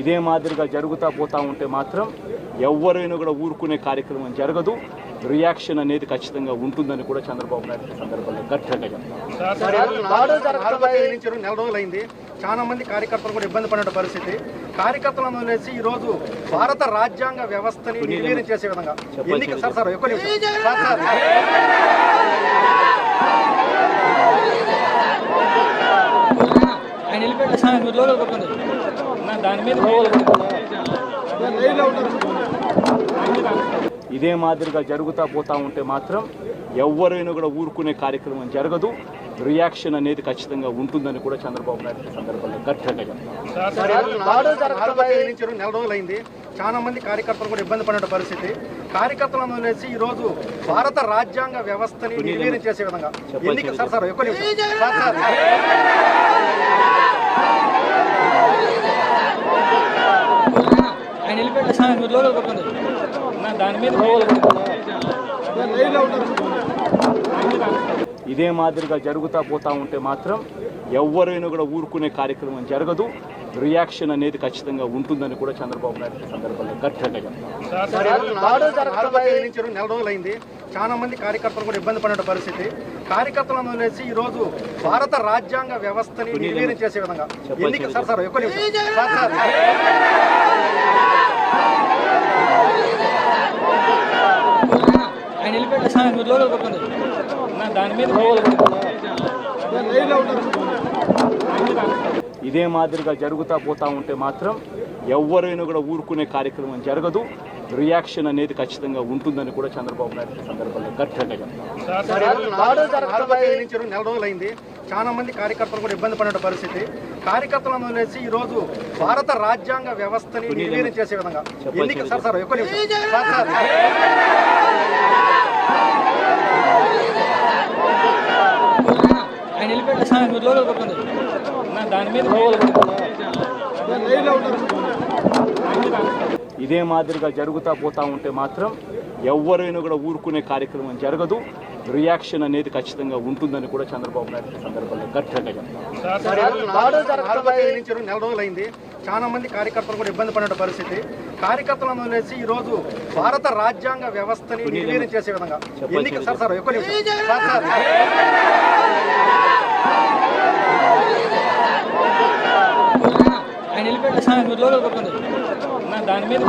ఇదే మాదిరిగా జరుగుతూ పోతా ఉంటే మాత్రం ఎవరైనా కూడా ఊరుకునే కార్యక్రమం జరగదు. రియాక్షన్ అనేది ఖచ్చితంగా ఉంటుందని కూడా చంద్రబాబు నాయుడు సందర్భంగా గట్టిగా చెప్తారు నెల రోజులైంది చాలా మంది కార్యకర్తలు కూడా ఇబ్బంది పడిన పరిస్థితి. కార్యకర్తలను వదిలేసి ఈ రోజు భారత రాజ్యాంగ వ్యవస్థని నిర్వీర్యం చేసే విధంగా ఎన్నిక సార్ సార్ ఎక్కువ నిమిషం. సార్ సార్ ఆయన దాని మీద ఇదే మాదిరిగా జరుగుతూ పోతా ఉంటే మాత్రం ఎవరైనా కూడా ఊరుకునే కార్యక్రమం జరగదు. రియాక్షన్ అనేది ఖచ్చితంగా ఉంటుందని కూడా చంద్రబాబు నాయుడు ఈ సందర్భంగా గట్టిగా నెల రోజులైంది చాలా మంది కార్యకర్తలు కూడా ఇబ్బంది పడిన పరిస్థితి. కార్యకర్తలను వదిలేసి ఈ రోజు భారత రాజ్యాంగ వ్యవస్థని నిర్వీర్యం చేసే విధంగా ఎన్నిక సార్ సార్ ఎక్కువ నిమిషం. సార్ సార్ ఆయన వెళ్ళిపోయాడు సార్ మీరు లోపల కొట్టండి నా దాని మీద ఇదే మాదిరిగా జరుగుతూ పోతా ఉంటే మాత్రం ఎవరైనా కూడా ఊరుకునే కార్యక్రమం జరగదు. రియాక్షన్ అనేది ఖచ్చితంగా ఉంటుందని కూడా చంద్రబాబు నాయుడు ఈ సందర్భంగా గట్టిగా నెల రోజులైంది చాలా మంది కార్యకర్తలు కూడా ఇబ్బంది పడిన పరిస్థితి. కార్యకర్తలను వదిలేసి ఈ రోజు భారత రాజ్యాంగ వ్యవస్థని నిర్వీర్యం చేసే విధంగా. ఎన్నిక సార్ సార్ ఎక్కువ నిమిషం. సార్ సార్ ఆయన వెళ్ళిపోయాడు. సార్ మీరు లోపల కొట్టండి నా దాని మీద ఇదే మాదిరిగా జరుగుతూ పోతా ఉంటే మాత్రం ఎవరైనా కూడా ఊరుకునే కార్యక్రమం జరగదు. రియాక్షన్ అనేది ఖచ్చితంగా ఉంటుందని కూడా చంద్రబాబు నాయుడు సందర్భంగా గట్టిగా చెప్తారు నెల రోజులైంది చాలా మంది కార్యకర్తలు కూడా ఇబ్బంది పడిన పరిస్థితి. కార్యకర్తలను వదిలేసి ఈ రోజు భారత రాజ్యాంగ వ్యవస్థని నిర్వీర్యం చేసే విధంగా ఎన్నిక సార్ సార్ ఎక్కువ నిమిషం. సార్ సార్ ఆయన వెళ్ళిపోయాడు సార్ మీరు లోపల కొట్టండి నా దాని మీద ఇదే మాదిరిగా జరుగుతూ పోతా ఉంటే మాత్రం ఎవరైనా కూడా ఊరుకునే కార్యక్రమం జరగదు. రియాక్షన్ అనేది ఖచ్చితంగా ఉంటుందని కూడా చంద్రబాబు నాయుడు ఈ సందర్భంగా గట్టిగా చెప్తారు నెల రోజులైంది చాలా మంది కార్యకర్తలు కూడా ఇబ్బంది పడిన పరిస్థితి. కార్యకర్తలను వదిలేసి ఈ రోజు భారత రాజ్యాంగ వ్యవస్థని నిర్వీర్యం చేసే విధంగా. ఎన్నిక సార్ సార్ ఎక్కువ నిమిషం. Sir sir. దాని మీద